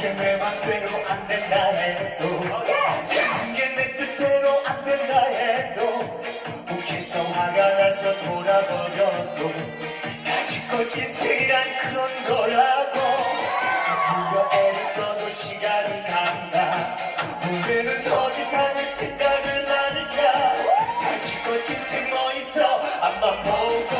이게 내 맘대로 안 된다 해도 모든 게내 뜻대로 안 된다 해도 혹해서 화가 나서 돌아버려도 아직껏 인생이란 그런 거라고 누가 애써도 시간이 간다 우리는 더 이상의 생각을 나누자 아직껏 인생 있어 앞만 보고